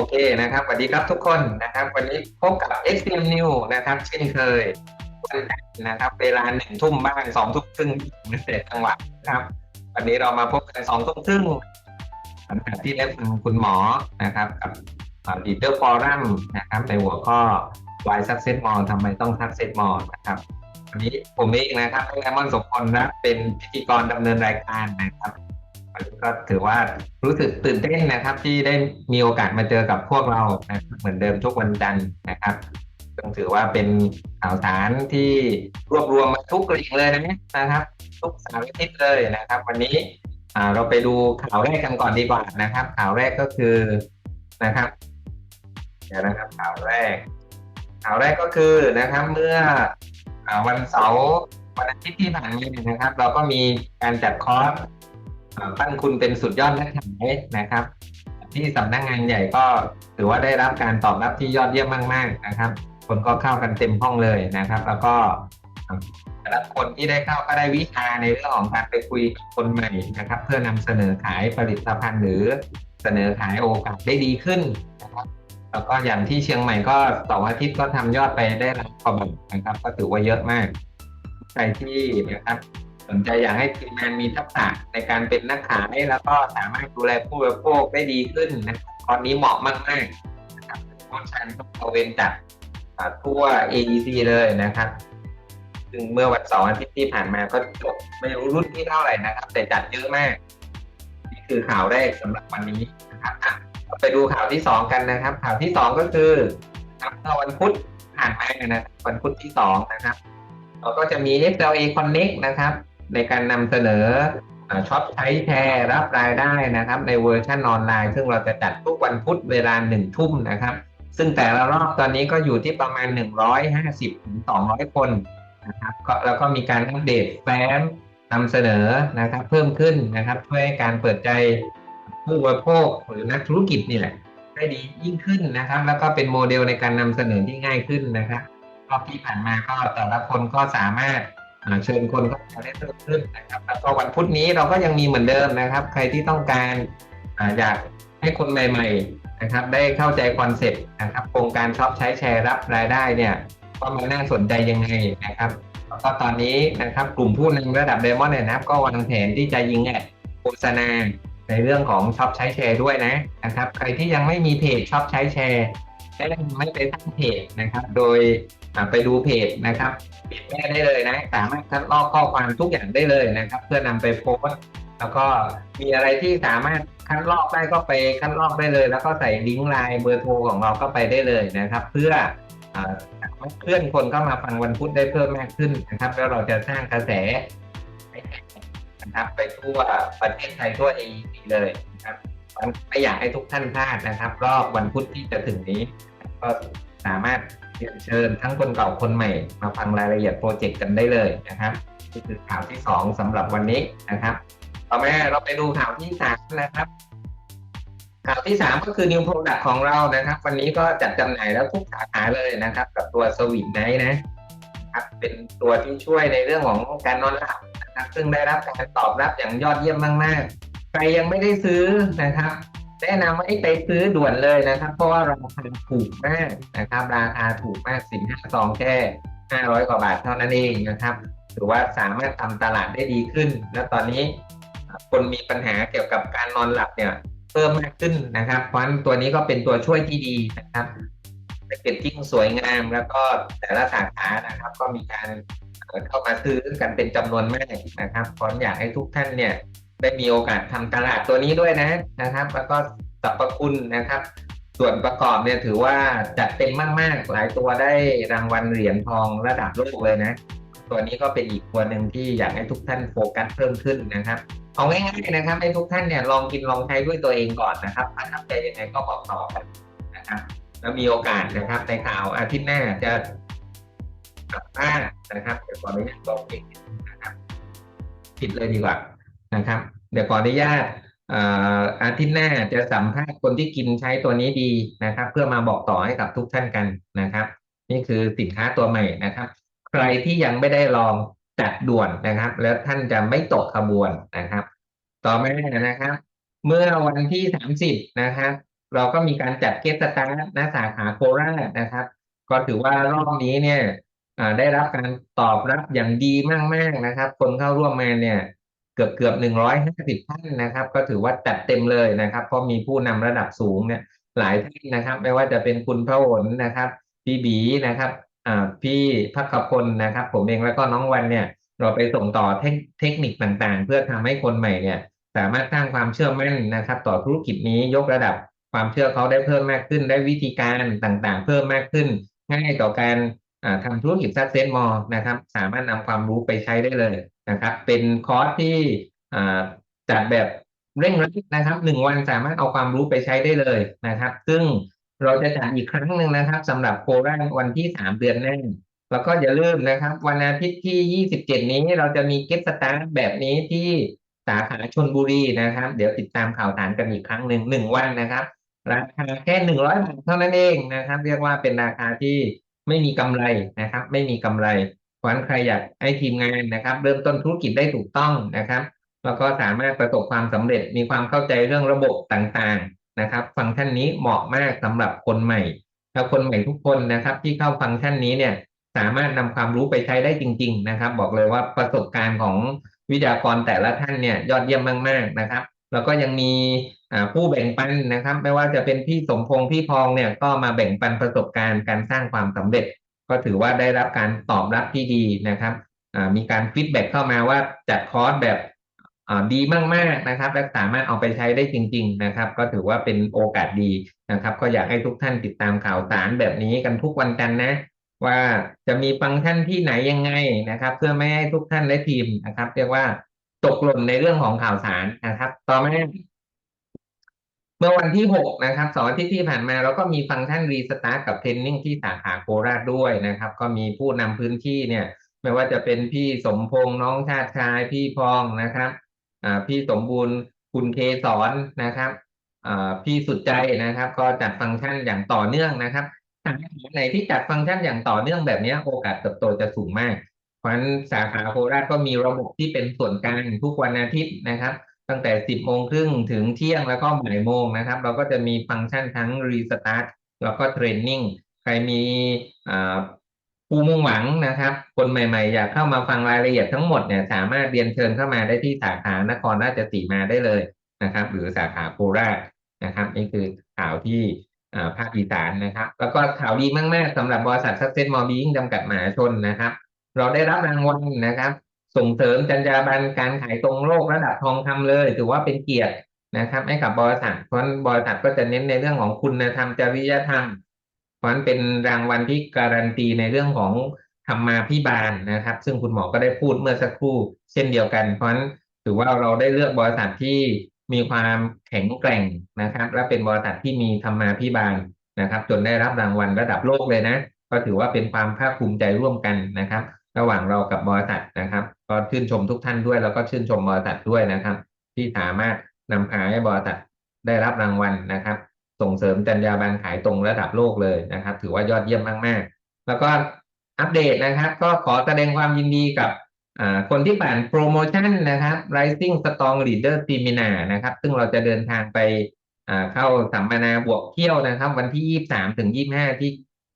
โอเคนะครับสวัสดีครับทุกคนนะครับ วันนี้พบกับ XM New นะครับ เช่นเคยวันนะครับ เวลาหนึ่งทุ่มบ้างสองทุ่มครึ่งเศษจังหวะนะครับ วันนี้เรามาพบกันสองทุ่มครึ่งหลังจากที่ได้ฟังคุณหมอนะครับกับดีเดอร์ฟอรัมนะครับในหัวข้อ Why Success More ทำไมต้อง Success More นะครับวันนี้ผมเองนะครับไอมอนสมพลนะเป็นพิธีกรดำเนินรายการนะครับ ก็ถือว่ารู้สึกตื่นเต้นนะครับ ที่ได้มีโอกาสมาเจอกับพวกเรานะครับเหมือนเดิมทุกวันจันทร์นะครับต้องถือว่าเป็นข่าวสารที่รวบรวมมาทุกกลิ่งเลยนะนะครับ ทุกสารทิศเลยนะครับ วันนี้เราไปดูข่าวแรกกันก่อนดีกว่านะครับ ข่าวแรกก็คือนะครับเดี๋ยวนะครับข่าวแรก ข่าวแรกก็คือนะครับ เมื่ออวันเสาร์วันอาทิตย์ที่ผ่านมานะครับ เราก็มีการจัดคอร์ส อ่าปั้นคุณเป็นสุดยอดนักขายนะครับ ที่สำนักงานใหญ่ก็ถือว่าได้รับการตอบรับที่ยอดเยี่ยมมาก ๆ นะครับ คนก็เข้ากันเต็มห้องเลยนะครับ แล้วก็แต่ละคนที่ได้เข้าก็ได้วิชาในเรื่องของการไปคุยกับคนใหม่นะครับ เพื่อนำเสนอขายผลิตภัณฑ์หรือเสนอขายโอกาสได้ดีขึ้นนะครับแล้วก็อย่างที่เชียงใหม่ก็ต่ออาทิตย์ก็ทำยอดไปได้รับกว่าบาทนะครับ ก็ถือว่าเยอะมาก ใครที่นะครับ สนใจอยากให้ทีมงานมีทักษะในการเป็นนักขายแล้วก็สามารถดูแลผู้บริโภคได้ดีขึ้นนะครับตอนนี้เหมาะมากๆนะครับโคชชันต้องตระเวนจัดทั่ว AEC เลยนะครับซึ่งเมื่อวันเสาร์อาทิตย์ที่ผ่านมาก็จบไม่รู้รุ่นที่เท่าไหร่นะครับ แต่จัดเยอะมาก นี่คือข่าวแรกสำหรับวันนี้นะครับอะเราไปดูข่าวที่สองกันนะครับ ข่าวที่สองก็คือครับเมื่อวันพุธผ่านมาเนี่ยนะวันพุธที่สองนะครับเราก็จะมี SLA Connect นะครับ ในการนำเสนอช็อปใช้แชร์รับรายได้นะครับ ในเวอร์ชันออนไลน์ ซึ่งเราจะจัดทุกวันพุธเวลาหนึ่งทุ่มนะครับ ซึ่งแต่ละรอบตอนนี้ก็อยู่ที่ประมาณ 150ถึง200 คนนะครับแล้วก็มีการอัปเดตแฟ้มนำเสนอนะครับ เพิ่มขึ้นนะครับช่วยให้การเปิดใจผู้บริโภคหรือนักธุรกิจนี่แหละได้ดียิ่งขึ้นนะครับ แล้วก็เป็นโมเดลในการนำเสนอที่ง่ายขึ้นนะครับรอบที่ผ่านมาก็แต่ละคนก็สามารถ เชิญคนเข้ามาได้เพิ่มขึ้นนะครับแล้วก็วันพุธนี้เราก็ยังมีเหมือนเดิมนะครับ ใครที่ต้องการออยากให้คนใหม่ ๆนะครับ ได้เข้าใจคอนเซ็ปต์นะครับโครงการช็อปใช้แชร์รับรายได้เนี่ยว่ามันน่าสนใจยังไงนะครับแล้วก็ตอนนี้นะครับกลุ่มผู้นำระดับเดมอนเนี่ยนะครับ ก็วางแผนที่จะยิงแอดโฆษณาในเรื่องของช็อปใช้แชร์ด้วยนะนะครับ ใครที่ยังไม่มีเพจช็อปใช้แชร์ได้ไม่ไปตั้งเพจนะครับ โดย ไปดูเพจนะครับปิดแม่ได้เลยนะ สามารถคัดลอกข้อความทุกอย่างได้เลยนะครับ เพื่อนำไปโพสแล้วก็มีอะไรที่สามารถคัดลอกได้ก็ไปคัดลอกได้เลย แล้วก็ใส่ลิงก์ไลน์เบอร์โทรของเราก็ไปได้เลยนะครับ เพื่อเพื่อนคนเข้ามาฟังวันพุธได้เพิ่มมากขึ้นนะครับ แล้วเราจะสร้างกระแสนะครับ ไปทั่วประเทศไทยทั่วเอเลยนะครับไม่อยากให้ทุกท่านพลาดนะครับ รอบวันพุธที่จะถึงนี้ ก็สามารถ เรียนเชิญทั้งคนเก่าคนใหม่ มาฟังรายละเอียดโปรเจกต์กันได้เลยนะครับนี่คือข่าวที่สองสำหรับวันนี้นะครับ ต่อมาเราไปดูข่าวที่สามนะครับ ข่าวที่สามก็คือ New Product ของเรานะครับ วันนี้ก็จัดจำหน่ายแล้วทุกสาขาเลยนะครับ กับตัวสวิตไนนะครับเป็นตัวที่ช่วยในเรื่องของการนอนหลับนะครับซึ่งได้รับการตอบรับอย่างยอดเยี่ยมมาก ๆ ใครยังไม่ได้ซื้อนะครับ แนะนำให้ไปซื้อด่วนเลยนะครับ เพราะว่าราคาถูกมากนะครับ ราคาถูกมากสินค้าซองแค่500กว่าบาทเท่านั้นเองนะครับถือว่าสามารถทำตลาดได้ดีขึ้น แล้วตอนนี้คนมีปัญหาเกี่ยวกับการนอนหลับเนี่ยเพิ่มมากขึ้นนะครับเพราะนั้นตัวนี้ก็เป็นตัวช่วยที่ดีนะครับแพ็กเกจจิ้งสวยงาม แล้วก็แต่ละสาขานะครับ ก็มีการเข้ามาซื้อกันเป็นจำนวนมากนะครับเพราะอยากให้ทุกท่านเนี่ย ได้มีโอกาสทำตลาดตัวนี้ด้วยนะนะครับ แล้วก็สรรพคุณนะครับ ส่วนประกอบเนี่ยถือว่าจัดเต็มมากๆ หลายตัวได้รางวัลเหรียญทองระดับโลกเลยนะ ตัวนี้ก็เป็นอีกตัวหนึ่งที่อยากให้ทุกท่านโฟกัสเพิ่มขึ้นนะครับเอาง่ายๆนะครับ ให้ทุกท่านเนี่ยลองกินลองใช้ด้วยตัวเองก่อนนะครับประทับใจยังไงก็บอกต่อกันนะครับ แล้วมีโอกาสนะครับในข่าวอาทิตย์หน้าจะกลับบ้านนะครับเดี๋ยวขออนุญาตบอกเองนะครับ ผิดเลยดีกว่า นะครับ เดี๋ยวขออนุญาตอาทิตย์หน้าจะสัมภาษณ์คนที่กินใช้ตัวนี้ดีนะครับ เพื่อมาบอกต่อให้กับทุกท่านกันนะครับ นี่คือสินค้าตัวใหม่นะครับ ใครที่ยังไม่ได้ลองจัดด่วนนะครับ แล้วท่านจะไม่ตกขบวนนะครับ ต่อมานะครับ เมื่อวันที่สามสิบนะครับเราก็มีการจัดเกสตาร์ณสาขาโคราชนะครับ ก็ถือว่ารอบนี้เนี่ยได้รับการตอบรับอย่างดีมากๆนะครับ คนเข้าร่วมมาเนี่ย กือบเกือบหนึ่งร้อยห้าสิบท่านนะครับ ก็ถือว่าจัดเต็มเลยนะครับ เพราะมีผู้นำระดับสูงเนี่ยหลายท่านนะครับ ไม่ว่าจะเป็นคุณพระหนนะครับ พี่บีนะครับอ่าพี่พักพลนะครับ ผมเองแล้วก็น้องวันเนี่ย เราไปส่งต่อเทคเทคนิคต่างๆ เพื่อทำให้คนใหม่เนี่ย สามารถสร้างความเชื่อมั่นนะครับ ต่อธุรกิจนี้ยกระดับความเชื่อเขาได้เพิ่มมากขึ้นได้วิธีการต่างๆ เพิ่มมากขึ้น ง่ายต่อการ ทำธุรกิจซักเซนมอลนะครับ สามารถนำความรู้ไปใช้ได้เลยนะครับ เป็นคอร์สที่จัดแบบเร่งรัดนะครับหนึ่งวันสามารถเอาความรู้ไปใช้ได้เลยนะครับ ซึ่งเราจะจัดอีกครั้งหนึ่งนะครับสำหรับโคราชวันที่สามเดือนแน่แล้วก็อย่าลืมนะครับ วันอาทิตย์ที่ 27 นี้เราจะมีเก็ตสตาร์แบบนี้ที่สาขาชนบุรีนะครับ เดี๋ยวติดตามข่าวสารกันอีกครั้งหนึ่งหนึ่งวันนะครับ ราคาแค่หนึ่งร้อยบาทเท่านั้นเองนะครับ เรียกว่าเป็นราคาที่ ไม่มีกำไรนะครับ ไม่มีกำไรเพราะนั้นใครอยากให้ทีมงานนะครับ เริ่มต้นธุรกิจได้ถูกต้องนะครับแล้วก็สามารถประสบความสำเร็จมีความเข้าใจเรื่องระบบต่างๆนะครับ ฟังก์ชันนี้เหมาะมากสำหรับคนใหม่แล้วคนใหม่ทุกคนนะครับ ที่เข้าฟังก์ชันนี้เนี่ยสามารถนำความรู้ไปใช้ได้จริง ๆ นะครับ บอกเลยว่าประสบการณ์ของวิทยากรแต่ละท่านเนี่ยยอดเยี่ยมมากๆนะครับ แล้วก็ยังมี ผู้แบ่งปันนะครับ ไม่ว่าจะเป็นพี่สมพงษ์พี่พองเนี่ยก็มาแบ่งปันประสบการณ์การสร้างความสำเร็จ ก็ถือว่าได้รับการตอบรับที่ดีนะครับมีการฟีดแบ็กเข้ามาว่าจัดคอร์สแบบดีมากๆนะครับและสามารถเอาไปใช้ได้จริง ๆ นะครับ ก็ถือว่าเป็นโอกาสดีนะครับ ก็อยากให้ทุกท่านติดตามข่าวสารแบบนี้กันทุกวันจันนะ ว่าจะมีฟังก์ชันที่ไหนยังไงนะครับ เพื่อไม่ให้ทุกท่านและทีมนะครับ เรียกว่าตกหล่นในเรื่องของข่าวสารนะครับ ต่อมา เมื่อวันที่หกนะครับสองอาทิตย์ที่ผ่านมาเราก็มีฟังก์ชันรีสตาร์ทกับเทรนนิ่งที่สาขาโคราชด้วยนะครับ ก็มีผู้นำพื้นที่เนี่ย ไม่ว่าจะเป็นพี่สมพงษ์น้องชาติชายพี่พองนะครับพี่สมบูรณ์คุณเคสอนนะครับพี่สุดใจนะครับ ก็จัดฟังก์ชันอย่างต่อเนื่องนะครับสาขาไหนที่จัดฟังก์ชันอย่างต่อเนื่องแบบนี้โอกาสเติบโตจะสูงมาก เพราะฉะนั้นสาขาโคราชก็มีระบบที่เป็นส่วนกลางทุกวันอาทิตย์นะครับ ตั้งแต่ 10โมงครึ่งถึงเที่ยงแล้วก็บ่ายโมงนะครับ เราก็จะมีฟังก์ชันทั้งรีสตาร์ทแล้วก็เทรนนิ่งใครมีผู้มุ่งหวังนะครับ คนใหม่ๆ อยากเข้ามาฟังรายละเอียดทั้งหมดเนี่ยสามารถเรียนเชิญเข้ามาได้ที่สาขานครราชสีมาได้เลยนะครับ หรือสาขาโคราชนะครับนี่คือข่าวที่ภาคอีสานนะครับ แล้วก็ข่าวดีมาก ๆสำหรับบริษัทซักเซนมอบิงจำกัดมหาชนนะครับ เราได้รับรางวัลนะครับ ส่งเสริมจรรยาบรรณการขายตรงโลกระดับทองคำเลย ถือว่าเป็นเกียรตินะครับให้กับบริษัทเพราะบริษัทก็จะเน้นในเรื่องของคุณธรรมจริยธรรมเพราะนั้นเป็นรางวัลที่การันตีในเรื่องของธรรมาพิบาลนะครับ ซึ่งคุณหมอก็ได้พูดเมื่อสักครู่ เช่นเดียวกัน เพราะนั้นถือว่าเราได้เลือกบริษัทที่มีความแข็งแกร่งนะครับ และเป็นบริษัทที่มีธรรมาพิบาลนะครับ จนได้รับรางวัลระดับโลกเลยนะ ก็ถือว่าเป็นความภาคภูมิใจร่วมกันนะครับ ระหว่างเรากับบริษัทนะครับ ก็ชื่นชมทุกท่านด้วย แล้วก็ชื่นชมบริษัทด้วยนะครับ ที่สามารถนำพาให้บริษัทได้รับรางวัลนะครับ ส่งเสริมจรรยาบรรณขายตรงระดับโลกเลยนะครับ ถือว่ายอดเยี่ยมมากๆ แล้วก็อัปเดตนะครับ ก็ขอแสดงความยินดีกับคนที่ผ่านโปรโมชั่นนะครับ Rising Strong Leader Seminar นะครับ ซึ่งเราจะเดินทางไปเข้าสัมมนาบวกเที่ยวนะครับ วันที่ยี่สามถึงยี่ห้าที่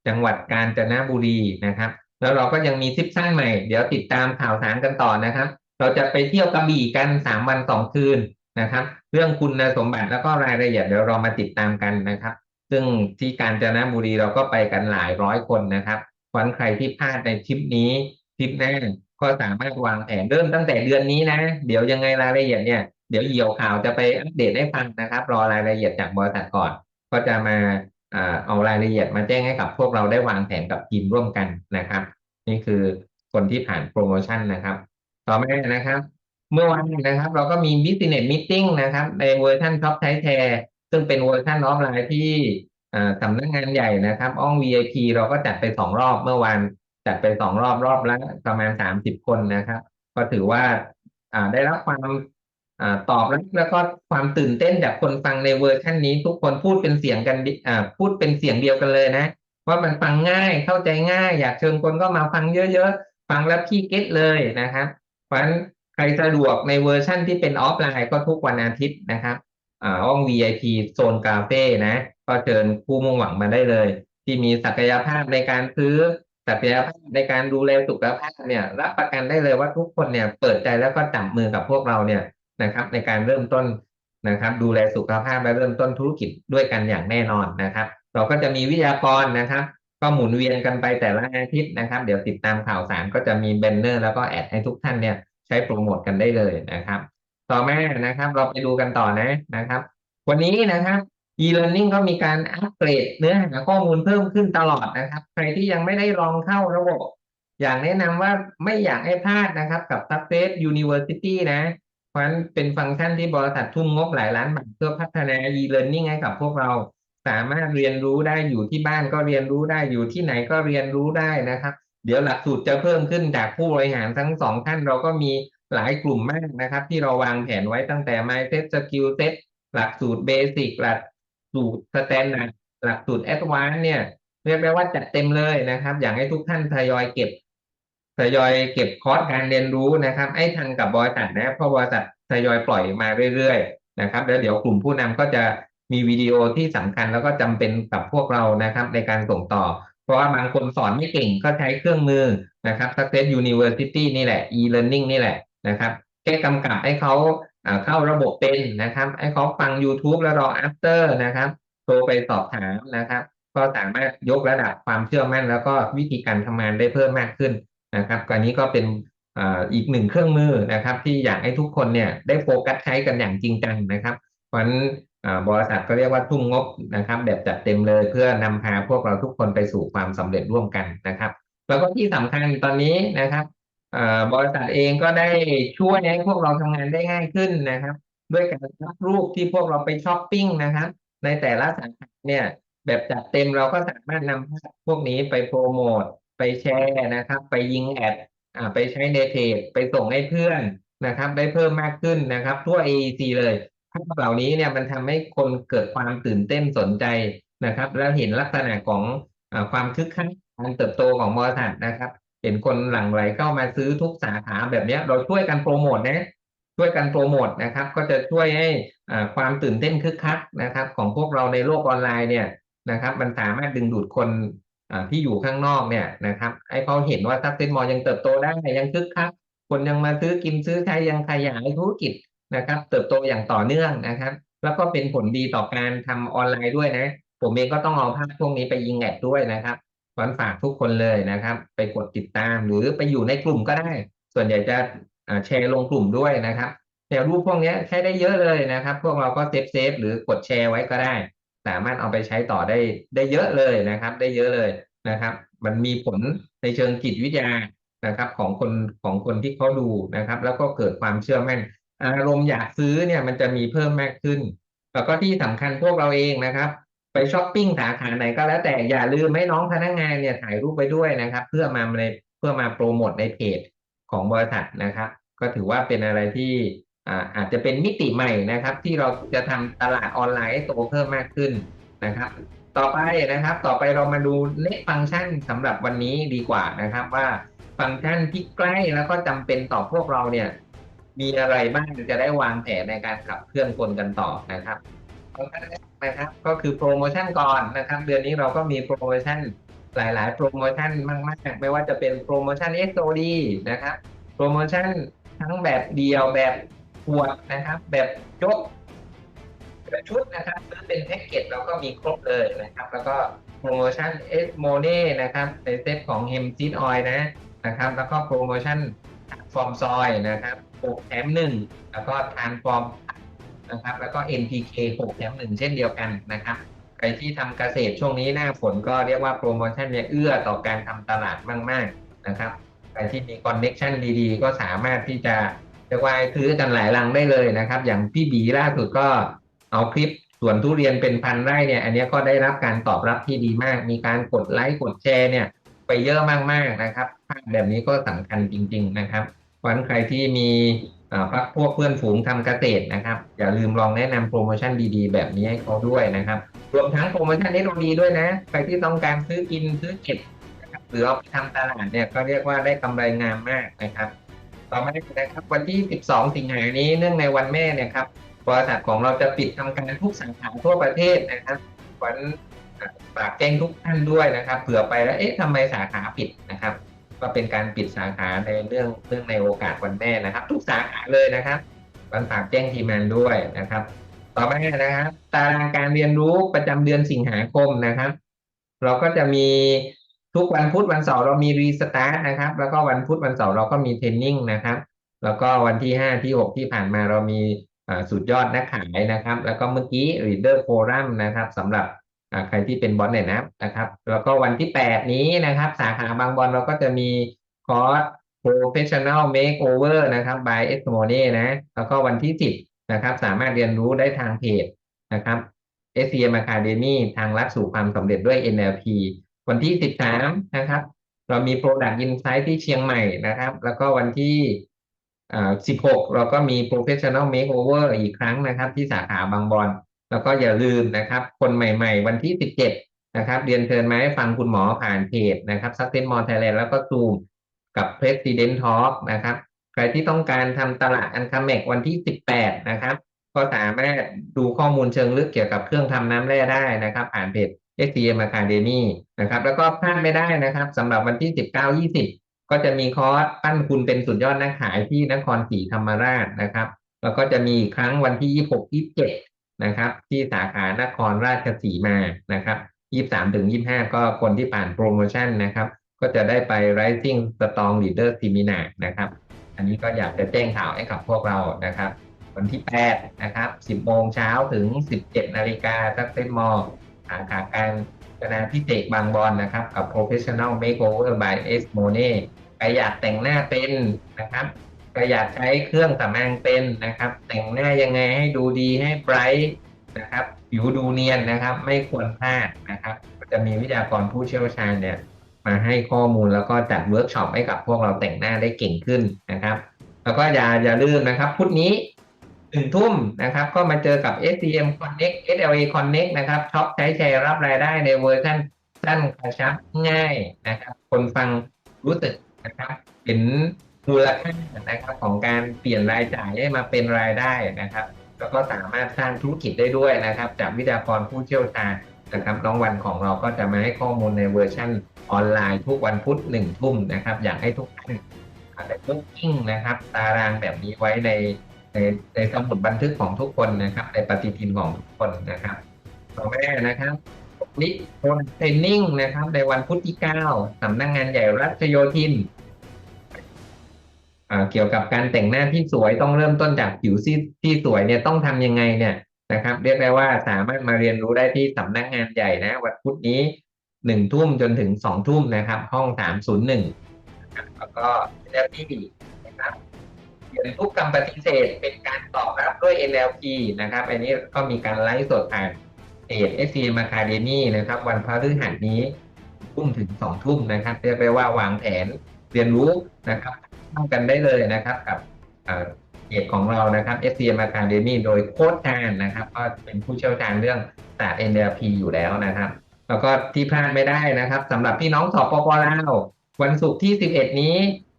จังหวัดกาญจนบุรีนะครับ แล้วเราก็ยังมีซิปสั้นใหม่ เดี๋ยวติดตามข่าวสารกันต่อนะครับ เราจะไปเที่ยวกระบี่กันสามวันสองคืนนะครับ เรื่องคุณสมบัติแล้วก็รายละเอียดเดี๋ยวเรามาติดตามกันนะครับ ซึ่งที่กาญจนบุรีเราก็ไปกันหลายร้อยคนนะครับวันใครที่พลาดในทริปนี้ทริปหน้าก็สามารถวางแผนเริ่มตั้งแต่เดือนนี้นะ เดี๋ยวยังไงรายละเอียดเนี่ยเดี๋ยวเหี่ยวข่าวจะไปอัปเดตให้ฟังนะครับ รอรายละเอียดจากบริษัทก่อน ก็จะมา เอารายละเอียดมาแจ้งให้กับพวกเราได้วางแผนกับทีมร่วมกันนะครับ นี่คือคนที่ผ่านโปรโมชั่นนะครับ ต่อมานะครับ เมื่อวานนะครับ เราก็มี business meeting นะครับในเวอร์ชันท็อปไทแทร์ซึ่งเป็นเวอร์ชันออฟไลน์ที่สำนักงานใหญ่นะครับอ้อง VIP เราก็จัดไปสองรอบเมื่อวานจัดไปสองรอบรอบละประมาณสามสิบคนนะครับ ก็ถือว่าได้รับความ ตอบรับแล้วก็ความตื่นเต้นจากคนฟังในเวอร์ชันนี้ทุกคนพูดเป็นเสียงกันพูดเป็นเสียงเดียวกันเลยนะ ว่ามันฟังง่ายเข้าใจง่าย อยากเชิญคนก็มาฟังเยอะๆ ฟังแล้วพี่เก็ตเลยนะครับ เพราะฉะนั้นใครสะดวกในเวอร์ชั่นที่เป็นออฟไลน์ก็ทุกวันอาทิตย์นะครับอ่าห้อง VIP โซนคาเฟ่นะ ก็เชิญผู้มุ่งหวังมาได้เลย ที่มีศักยภาพในการซื้อศักยภาพในการดูแลสุขภาพเนี่ย รับประกันได้เลยว่าทุกคนเนี่ยเปิดใจแล้วก็จับมือกับพวกเราเนี่ย นะครับในการเริ่มต้นนะครับ ดูแลสุขภาพและเริ่มต้นธุรกิจด้วยกันอย่างแน่นอนนะครับ เราก็จะมีวิทยากรนะครับ ก็หมุนเวียนกันไปแต่ละอาทิตย์นะครับ เดี๋ยวติดตามข่าวสารก็จะมีแบนเนอร์แล้วก็แอดให้ทุกท่านเนี่ยใช้โปรโมทกันได้เลยนะครับ ต่อมานะครับ เราไปดูกันต่อนะนะครับ วันนี้นะครับ e-learning ก็มีการอัปเกรดเนื้อหาข้อมูลเพิ่มขึ้นตลอดนะครับ ใครที่ยังไม่ได้ลองเข้าระบบ อย่างแนะนำว่าไม่อยากให้พลาดนะครับกับ Success University นะ เพราะฉะนั้นเป็นฟังก์ชันที่บริษัททุ่มงบหลายล้านบาทเพื่อพัฒนา e-learning ให้กับพวกเราสามารถเรียนรู้ได้อยู่ที่บ้านก็เรียนรู้ได้อยู่ที่ไหนก็เรียนรู้ได้นะครับ เดี๋ยวหลักสูตรจะเพิ่มขึ้นจากผู้บริหารทั้งสองท่านเราก็มีหลายกลุ่มมากนะครับ ที่เราวางแผนไว้ตั้งแต่ mindset skill set หลักสูตรเบสิกหลักสูตรสแตนดาร์ดหลักสูตรแอดวานเนี่ยเรียกได้ว่าจัดเต็มเลยนะครับ อยากให้ทุกท่านทยอยเก็บ ทยอยเก็บคอร์สการเรียนรู้นะครับให้ทันกับบริษัทนะเพราะบริษัททยอยปล่อยมาเรื่อยๆนะครับ แล้วเดี๋ยวกลุ่มผู้นำก็จะมีวิดีโอที่สำคัญแล้วก็จำเป็นกับพวกเรานะครับ ในการส่งต่อ เพราะว่าบางคนสอนไม่เก่งก็ใช้เครื่องมือนะครับ Success University นี่แหละ e-learning นี่แหละนะครับแค่กำกับให้เขาเข้าระบบเป็นนะครับ ให้เขาฟัง YouTube แล้วรอ after นะครับโทรไปสอบถามนะครับ ก็สามารถยกระดับความเชื่อมั่น แล้วก็วิธีการทำงานได้เพิ่มมากขึ้น นะครับกรณีก็เป็นอีกหนึ่งเครื่องมือนะครับ ที่อยากให้ทุกคนเนี่ยได้โฟกัสใช้กันอย่างจริงจังนะครับเพราะฉะนั้นบริษัทก็เรียกว่าทุ่มงบนะครับ แบบจัดเต็มเลยเพื่อนำพาพวกเราทุกคนไปสู่ความสำเร็จร่วมกันนะครับ แล้วก็ที่สำคัญตอนนี้นะครับบริษัทเองก็ได้ช่วยให้พวกเราทำงานได้ง่ายขึ้นนะครับ ด้วยการรับรูปที่พวกเราไปช้อปปิ้งนะครับ ในแต่ละสาขาเนี่ยแบบจัดเต็มเราก็สามารถนำภาพพวกนี้ไปโปรโมท ไปแชร์นะครับ ไปยิงแอดอ่าไปใช้ในเพจไปส่งให้เพื่อนนะครับ ได้เพิ่มมากขึ้นนะครับทั่ว AEC เลยภาพเหล่านี้เนี่ยมันทำให้คนเกิดความตื่นเต้นสนใจนะครับ แล้วเห็นลักษณะของอความคึกคักการเติบโตของบริษัทนะครับ เห็นคนหลั่งไหลเข้ามาซื้อทุกสาขาแบบนี้เราช่วยกันโปรโมทนะช่วยกันโปรโมทนะครับ ก็จะช่วยให้ความตื่นเต้นคึกคักนะครับ ของพวกเราในโลกออนไลน์เนี่ยนะครับ มันสามารถดึงดูดคน ที่อยู่ข้างนอกเนี่ยนะครับให้เขาเห็นว่าซักเซนมอลยังเติบโตได้ยังคึกคักคนยังมาซื้อกินซื้อใช้ยังขยายธุรกิจนะครับ เติบโตอย่างต่อเนื่องนะครับ แล้วก็เป็นผลดีต่อการทำออนไลน์ด้วยนะ ผมเองก็ต้องเอาภาพพวกนี้ไปยิงแอดด้วยนะครับวันฝากทุกคนเลยนะครับ ไปกดติดตามหรือไปอยู่ในกลุ่มก็ได้ ส่วนใหญ่จะแชร์ลงกลุ่มด้วยนะครับแต่รูปพวกนี้ใช้ได้เยอะเลยนะครับ พวกเราก็เซฟเซฟหรือกดแชร์ไว้ก็ได้ สามารถเอาไปใช้ต่อได้ได้เยอะเลยนะครับ ได้เยอะเลยนะครับ มันมีผลในเชิงจิตวิทยานะครับ ของคนของคนที่เขาดูนะครับ แล้วก็เกิดความเชื่อมั่นอารมณ์อยากซื้อเนี่ยมันจะมีเพิ่มมากขึ้น แล้วก็ที่สำคัญพวกเราเองนะครับ ไปช้อปปิ้งสาขาไหนก็แล้วแต่อย่าลืมให้น้องพนักงานเนี่ยถ่ายรูปไปด้วยนะครับ เพื่อมาในเพื่อมาโปรโมทในเพจของบริษัทนะครับ ก็ถือว่าเป็นอะไรที่ อาจจะเป็นมิติใหม่นะครับ ที่เราจะทำตลาดออนไลน์ให้โตเพิ่มมากขึ้นนะครับ ต่อไปนะครับ ต่อไปเรามาดูเลขฟังก์ชันสำหรับวันนี้ดีกว่านะครับว่าฟังก์ชันที่ใกล้แล้วก็จำเป็นต่อพวกเราเนี่ย มีอะไรบ้างจะได้วางแผนในการขับเคลื่อนคนกันต่อนะครับนะครับ ก็คือโปรโมชั่นก่อนนะครับ เดือนนี้เราก็มีโปรโมชั่นหลาย ๆ โปรโมชั่นมากๆ ไม่ว่าจะเป็นโปรโมชั่น XOD นะครับ โปรโมชั่นทั้งแบบเดียวแบบ ขวดนะครับ แบบยกแบบชุดนะครับหรือเป็นแพ็กเกจเราก็มีครบเลยนะครับ แล้วก็โปรโมชั่นเอสโมเน่นะครับในเซตของเฮมซีดออยนะนะครับ แล้วก็โปรโมชั่นฟอร์มซอยนะครับ6แถม1แล้วก็ทานฟอร์มนะครับ แล้วก็ NPK 6แถม1เช่นเดียวกันนะครับใครที่ทำเกษตรช่วงนี้หน้าฝนก็เรียกว่าโปรโมชั่นเนี่ยเอื้อต่อการทำตลาดมาก ๆ นะครับใครที่มีคอนเน็ชันดีๆ ก็สามารถที่จะ รียกว่าซื้อกันหลายลังได้เลยนะครับ อย่างพี่บีล่าสุดก็เอาคลิปสวนทุเรียนเป็นพันไร่เนี่ย อันนี้ก็ได้รับการตอบรับที่ดีมาก มีการกดไลค์กดแชร์เนี่ย ไปเยอะมากๆนะครับภาพแบบนี้ก็สำคัญจริง ๆ นะครับเพราะฉะนั้นใครที่มีพักพวกเพื่อนฝูงทำเกษตรนะครับ อย่าลืมลองแนะนำโปรโมชั่นดีๆ แบบนี้ให้เขาด้วยนะครับ รวมทั้งโปรโมชั่นนี้เราดีด้วยนะ ใครที่ต้องการซื้อกินซื้อเก็บหรือเอาไปทำตลาดเนี่ยก็เรียกว่าได้กำไรงามมากนะครับ ต่อมานะครับวันที่ 12 สิงหานี้เนื่องในวันแม่เนี่ยครับบริษัทของเราจะปิดทำการทุกสาขาทั่วประเทศนะครับวันฝากแจ้งทุกท่านด้วยนะครับเผื่อไปแล้วเอ๊ะทำไมสาขาปิดนะครับ ก็เป็นการปิดสาขาในเรื่องเรื่องในโอกาสวันแม่นะครับ ทุกสาขาเลยนะครับวันฝากแจ้งทีมงานด้วยนะครับ ต่อไปนะครับตารางการเรียนรู้ประจำเดือนสิงหาคมนะครับ เราก็จะมี ทุกวันพุธวันเสาร์เรามีรีสตาร์ทนะครับ แล้วก็วันพุธวันเสาร์เราก็มีเทรนนิ่งนะครับ แล้วก็วันที่ห้าที่หกที่ผ่านมาเรามีสุดยอดนักขายนะครับ แล้วก็เมื่อกี้ Reader Forum นะครับสำหรับใครที่เป็นบอลเนี่ยนะครับ แล้วก็วันที่แปดนี้นะครับ สาขาบางบอลเราก็จะมีคอร์ส Professional Makeover นะครับ by e s m o n e นะ แล้วก็วันที่สิบนะครับ สามารถเรียนรู้ได้ทางเพจนะครับ SCM Academy ทางลัดสู่ความสำเร็จด้วย NLP วันที่สิบสามนะครับ เรามี Product Insight ที่เชียงใหม่นะครับ แล้วก็วันที่สิบหกเราก็มี professional makeover อีกครั้งนะครับ ที่สาขาบางบอนแล้วก็อย่าลืมนะครับ คนใหม่ ๆ วันที่สิบเจ็ดนะครับเรียนเชิญมาให้ฟังคุณหมอผ่านเพจนะครับ Success More Thailand แล้วก็ซูมกับ President Talk นะครับ ใครที่ต้องการทำตลาดอันคาเมกวันที่สิบแปดนะครับ ก็สามารถดูข้อมูลเชิงลึกเกี่ยวกับเครื่องทำน้ำแร่ได้นะครับ ผ่านเพจ SCM Academy นะครับ แล้วก็พลาดไม่ได้นะครับสำหรับวันที่สิบเก้ายี่สิบก็จะมีคอร์สปั้นคุณเป็นสุดยอดนักขายที่นครศรีธรรมราชนะครับ แล้วก็จะมีครั้งวันที่ยี่หกยี่เจ็ดนะครับ ที่สาขานครราชสีมานะครับยี่สามถึงยี่ห้าก็คนที่ผ่านโปรโมชั่นนะครับ ก็จะได้ไป Rising Strong Leader Seminar นะครับ อันนี้ก็อยากจะแจ้งข่าวให้กับพวกเรานะครับวันที่ 8 นะครับ 10 โมงเช้าถึง 17 นาฬิกาทักเซนมอ สาขาการคณะพิเศษบางบอนนะครับ กับ Professional Makeover by S m o n e ใครอยากแต่งหน้าเป็นนะครับใครอยากใช้เครื่องสำอางเป็นนะครับ แต่งหน้ายังไงให้ดูดีให้ไบรท์นะครับผิวดูเนียนนะครับ ไม่ควรพลาดนะครับ จะมีวิทยากรผู้เชี่ยวชาญเนี่ยมาให้ข้อมูลแล้วก็จัดเวิร์กช็อปให้กับพวกเราแต่งหน้าได้เก่งขึ้นนะครับ แล้วก็อย่าอย่าลืมนะครับพุธนี้ ถึงทุ่มนะครับ ก็มาเจอกับ SCM Connect SLA Connect นะครับช็อปใช้แชร์รับรายได้ในเวอร์ชันสั้นกระชับง่ายนะครับ คนฟังรู้สึกนะครับ เห็นมูลค่านะครับของการเปลี่ยนรายจ่ายให้มาเป็นรายได้นะครับ แล้วก็สามารถสร้างธุรกิจได้ด้วยนะครับ จากวิทยากรผู้เชี่ยวชาญนะครับน้องวันของเราก็จะมาให้ข้อมูลในเวอร์ชันออนไลน์ทุกวันพุธหนึ่งทุ่มนะครับ อยากให้ทุกท่านได้บุ๊กิ้งนะครับ ตารางแบบนี้ไว้ใน ในในสมุดบันทึกของทุกคนนะครับ ในปฏิทินของทุกคนนะครับต่อแม่นะครับนิโคนเทรนนิ่งนะครับ ในวันพุธที่เก้าสำนักงงานใหญ่รัชโยธินเกี่ยวกับการแต่งหน้าที่สวยต้องเริ่มต้นจากผิวที่สวยเนี่ยต้องทำยังไงเนี่ยนะครับ เรียกได้ว่าสามารถมาเรียนรู้ได้ที่สำนักงานใหญ่นะวันพุธนี้หนึ่งทุ่มจนถึงสองทุ่มนะครับ ห้องสามศูนย์หนึ่งแล้วก็เรียกที่ นะครับเรียนทุกคำปฏิเสธ เป็นการตอบรับด้วย NLP นะครับ อันนี้ก็มีการไลฟ์สดผ่านเพจ s อ m Academy นะครับ วันพฤหัสนี้ทุ่มถึงสองทุ่มนะครับเรียกได้ว่าวางแผนเรียนรู้นะครับเข้ากันได้เลยนะครับกับเพจของเรานะครับ SCM Academy โดยโค้ชชานนะครับ ก็เป็นผู้เชี่ยวชาญเรื่องศาสตร์ NLP อยู่แล้วนะครับ แล้วก็ที่พลาดไม่ได้นะครับสำหรับพี่น้องสปปลาววันศุกร์ที่ 11 นี้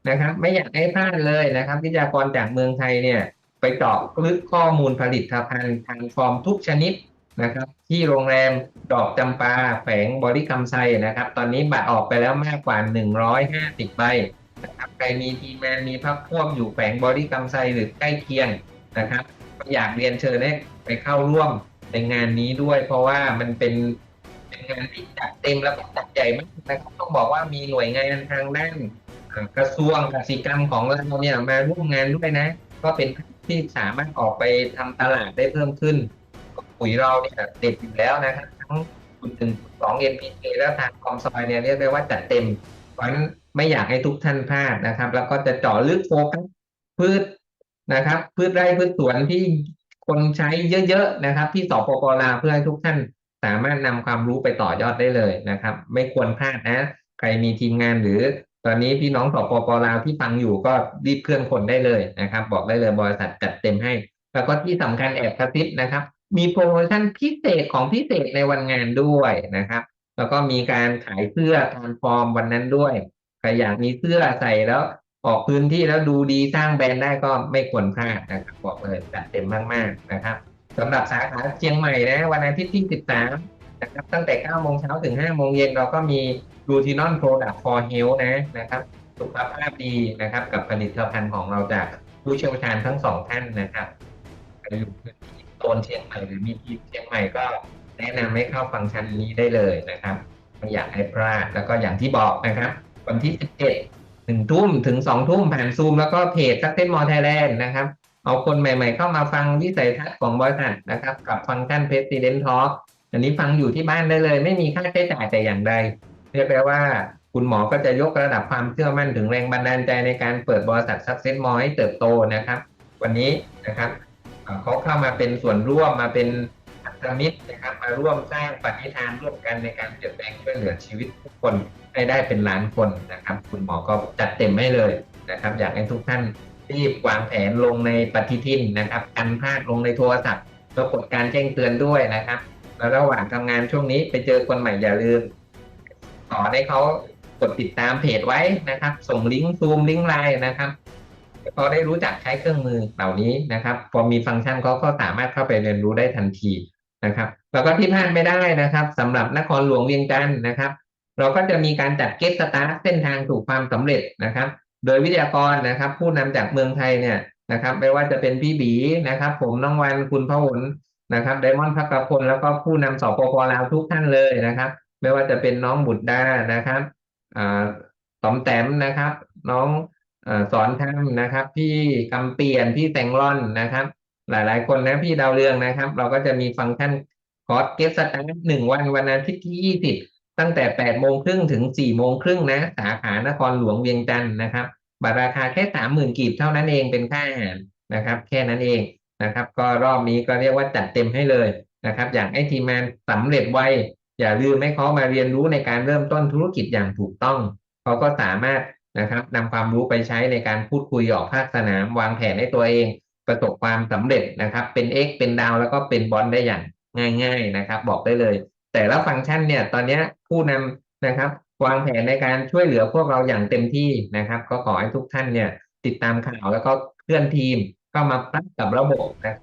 นะครับ ไม่อยากให้พลาดเลยนะครับ วิทยากรจากเมืองไทยเนี่ย ไปเจาะลึกข้อมูลผลิตภัณฑ์ทางฟอร์มทุกชนิดนะครับ ที่โรงแรมดอกจำปาแฝงบริกรรมไซนะครับ ตอนนี้บัตรออกไปแล้วมากกว่า 150ใบนะครับใครมีทีมงานมีพักพวกอยู่แฝงบริกรรมไซหรือใกล้เคียงนะครับอยากเรียนเชิญให้ไปเข้าร่วมในงานนี้ด้วย เพราะว่ามันเป็นเป็นงานที่จัดเต็มแล้วก็จัดใหญ่มากนะครับต้องบอกว่ามีหน่วยงานทางด้าน กระทรวงกสิกรรมของเราเนี่ยมาร่วมงานด้วยนะ ก็เป็นที่สามารถออกไปทำตลาดได้เพิ่มขึ้น ปุ๋ยเราเนี่ยเด็ดอยู่แล้วนะครับทั้งจุดหนึ่งสองเอ็นพีเคแล้วทางคอมซอยเนี่ยเรียกได้ว่าจัดเต็ม เพราะฉะนั้นไม่อยากให้ทุกท่านพลาดนะครับ แล้วก็จะเจาะลึกโฟกัสพืชนะครับ พืชไร่พืชสวนที่คนใช้เยอะๆนะครับ ที่สปปลาวเพื่อให้ทุกท่านสามารถนำความรู้ไปต่อยอดได้เลยนะครับ ไม่ควรพลาดนะ ใครมีทีมงานหรือ ตอนนี้พี่น้องสปปลาวที่ฟังอยู่ก็รีบเคลื่อนคนได้เลยนะครับ บอกได้เลยบริษัทจัดเต็มให้ แล้วก็ที่สำคัญแอบกระซิบนะครับ มีโปรโมชั่นพิเศษของพิเศษในวันงานด้วยนะครับ แล้วก็มีการขายเสื้อทานฟอร์มวันนั้นด้วยใครอยากมีเสื้อใส่แล้วออกพื้นที่แล้วดูดีสร้างแบรนด์ได้ก็ไม่ควรพลาดนะครับบอกเลยจัดเต็มมากๆนะครับสำหรับสาขาเชียงใหม่นะวันอาทิตย์ที่ 13 นะครับตั้งแต่9โมงเช้าถึง5โมงเย็นเราก็มี r u t i n o n Product for Health นะนะครับสุขภาพดีนะครับ กับผลิตภัณฑ์ของเราจากผู้เชี่ยวชาญทั้งสองท่านนะครับอยู่พื้นที่โซนเชียงใหม่หรือมีที่เชียงใหม่ก็แนะนำให้เข้าฟังก์ชันนี้ได้เลยนะครับไม่อยากให้พลาดแล้วก็อย่างที่บอกนะครับ วันที่ 17หนึ่งทุ่มถึงสองทุ่มผ่านซูมแล้วก็เพจ Success More Thailand นะครับเอาคนใหม่ๆเข้ามาฟังวิสัยทัศน์ของบริษัทนะครับ กับฟังก์ชัน President Talk อันนี้ฟังอยู่ที่บ้านได้เลย ไม่มีค่าใช้จ่ายแต่อย่างใดเรียกได้ว่า คุณหมอก็จะยกระดับความเชื่อมั่นถึงแรงบันดาลใจในการเปิดบริษัท Success More ให้เติบโตนะครับ วันนี้นะครับเขาเข้ามาเป็นส่วนร่วมมาเป็นพันธมิตรนะครับ มาร่วมสร้างปฏิทานร่วมกันในการเปลี่ยนแปลงช่วยเหลือชีวิตทุกคนให้ได้เป็นล้านคนนะครับ คุณหมอก็จัดเต็มให้เลยนะครับ อยากให้ทุกท่านรีบวางแผนลงในปฏิทินนะครับ กันพลาดลงในโทรศัพท์แล้วกดการแจ้งเตือนด้วยนะครับ แล้วระหว่างทำงานช่วงนี้ไปเจอคนใหม่อย่าลืมสอให้เขากดติดตามเพจไว้นะครับ ส่งลิงก์ซูมลิงก์ไลน์นะครับเขาได้รู้จักใช้เครื่องมือเหล่านี้นะครับ พอมีฟังก์ชันเขาก็สามารถเข้าไปเรียนรู้ได้ทันทีนะครับ แล้วก็ที่พลาดไม่ได้นะครับสำหรับนครหลวงเวียงจันทร์นะครับ เราก็จะมีการจัดเก็ตสตาร์ทเส้นทางสู่ความสำเร็จนะครับ โดยวิทยากรนะครับ ผู้นำจากเมืองไทยเนี่ยนะครับ ไม่ว่าจะเป็นพี่บีนะครับ ผมน้องวันคุณพหล นะครับไดมอนด์พักกพลแล้วก็ผู้นำสปปลาวทุกท่านเลยนะครับ ไม่ว่าจะเป็นน้องบุตรดานะครับอ่าตอมแต้มนะครับ น้องอสอนธรรมนะครับ พี่กำเปียนพี่แตงร่อนนะครับ หลายๆ คนนะพี่ดาวเรืองนะครับ เราก็จะมีฟังก์ชันคอร์สเก็ตสตาร์หนึ่งวันวันอาทิตย์ที่ยี่สิบตั้งแต่แปดโมงครึ่งถึงสี่โมงครึ่งนะสาขานครหลวงเวียงจันทร์นะครับบัตรราคาแค่สามหมื่นกีบเท่านั้นเองเป็นค่าอาหารนะครับ แค่นั้นเอง นะครับ ก็รอบนี้ก็เรียกว่าจัดเต็มให้เลยนะครับ อย่างไอทีแมนสำเร็จไวอย่าลืมให้เขามาเรียนรู้ในการเริ่มต้นธุรกิจอย่างถูกต้องเขาก็สามารถนะครับนำความรู้ไปใช้ในการพูดคุยออกภาคสนาม วางแผนให้ตัวเอง ประสบความสำเร็จนะครับ เป็น X เป็นดาวแล้วก็เป็นบอลได้อย่างง่าย ๆนะครับ บอกได้เลย แต่ละฟังก์ชันเนี่ยตอนนี้ผู้นำนะครับ วางแผนในการช่วยเหลือพวกเราอย่างเต็มที่นะครับ ก็ขอให้ทุกท่านเนี่ยติดตามข่าวแล้วก็เคลื่อนทีม ก็มาปรับกับระบบนะ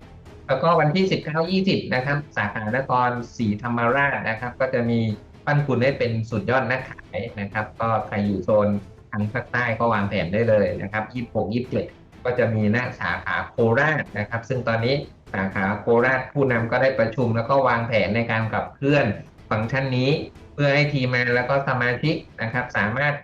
แล้วก็วันที่ 19 20 นะครับ สาขานครศรีธรรมราชนะครับ ก็จะมีปั้นคุณให้เป็นสุดยอดนักขายนะครับ ก็ใครอยู่โซนทางภาคใต้ก็วางแผนได้เลยนะครับ26 27 ก็จะมีหน้าสาขาโคราชนะครับ ซึ่งตอนนี้สาขาโคราชผู้นำก็ได้ประชุม แล้วก็วางแผนในการขับเคลื่อนฟังก์ชันนี้ เพื่อให้ทีมงานแล้วก็สมาชิกนะครับ สามารถ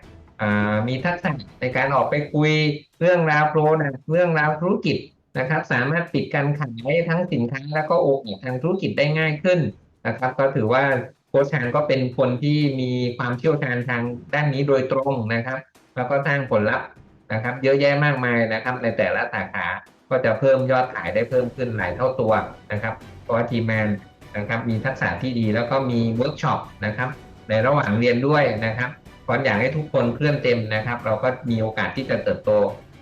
มีทักษะในการออกไปคุยเรื่องราวโปรนะเรื่องราวธุรกิจ นะครับ สามารถปิดการขายทั้งสินค้าแล้วก็โอกาสทางธุรกิจได้ง่ายขึ้นนะครับ ก็ถือว่าโค้ชชานก็เป็นคนที่มีความเชี่ยวชาญทางด้านนี้โดยตรงนะครับ แล้วก็สร้างผลลัพธ์นะครับ เยอะแยะมากมายนะครับ ในแต่ละสาขาก็จะเพิ่มยอดขายได้เพิ่มขึ้นหลายเท่าตัวนะครับเพราะว่าทีมแมนนะครับมีทักษะที่ดีแล้วก็มีเวิร์กช็อปนะครับในระหว่างเรียนด้วยนะครับก่อนอยากให้ทุกคนเคลื่อนเต็มนะครับ เราก็มีโอกาสที่จะเติบโต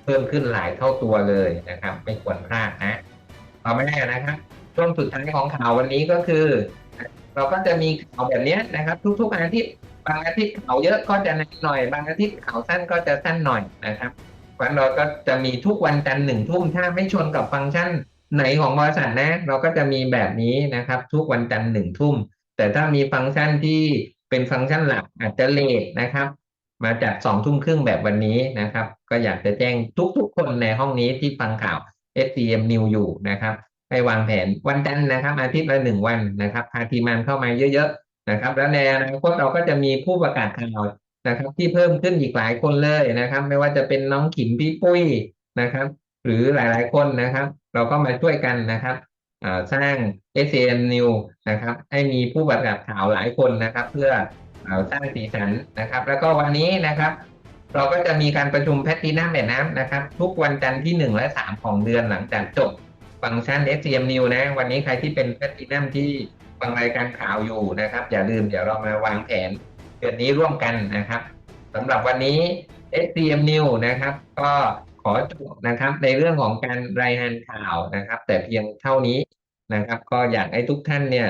เพิ่มขึ้นหลายเท่าตัวเลยนะครับ ไม่ควรพลาดนะต่อมานะครับ ช่วงสุดท้ายของข่าววันนี้ก็คือ เราก็จะมีข่าวแบบนี้นะครับ ทุกๆอาทิตย์บางอาทิตย์ข่าวเยอะก็จะนานหน่อย บางอาทิตย์ข่าวสั้นก็จะสั้นหน่อยนะครับวันเราก็จะมีทุกวันจันทร์หนึ่งทุ่มถ้าไม่ชนกับฟังก์ชันไหนของบริษัทนะ เราก็จะมีแบบนี้นะครับ ทุกวันจันทร์หนึ่งทุ่มแต่ถ้ามีฟังก์ชันที่เป็นฟังก์ชันหลักอาจจะเลทนะครับ มาจากสองทุ่มครึ่งแบบวันนี้นะครับ ก็อยากจะแจ้งทุกๆ คนในห้องนี้ที่ฟังข่าว SCM New อยู่นะครับให้วางแผนวันจันทร์นะครับ อาทิตย์ละหนึ่งวันนะครับพาทีมงานเข้ามาเยอะๆนะครับ แล้วในอนาคตเราก็จะมีผู้ประกาศข่าวนะครับ ที่เพิ่มขึ้นอีกหลายคนเลยนะครับ ไม่ว่าจะเป็นน้องขิมพี่ปุ้ยนะครับ หรือหลายๆคนนะครับ เราก็มาช่วยกันนะครับสร้าง SCM New นะครับ ให้มีผู้ประกาศข่าวหลายคนนะครับ เพื่อ สร้างสีสันนะครับ แล้วก็วันนี้นะครับ เราก็จะมีการประชุมแพทตินัมแม่น้ำนะครับ ทุกวันจันทร์ที่หนึ่งและสามของเดือนหลังจากจบฟังก์ชัน SCM New นะ วันนี้ใครที่เป็นแพทตินัมที่ฟังรายการข่าวอยู่นะครับ อย่าลืมเดี๋ยวเรามาวางแผนเดือนนี้ร่วมกันนะครับสำหรับวันนี้ SCM New นะครับ ก็ขอจบนะครับ ในเรื่องของการรายงานข่าวนะครับ แต่เพียงเท่านี้นะครับ ก็อยากให้ทุกท่านเนี่ย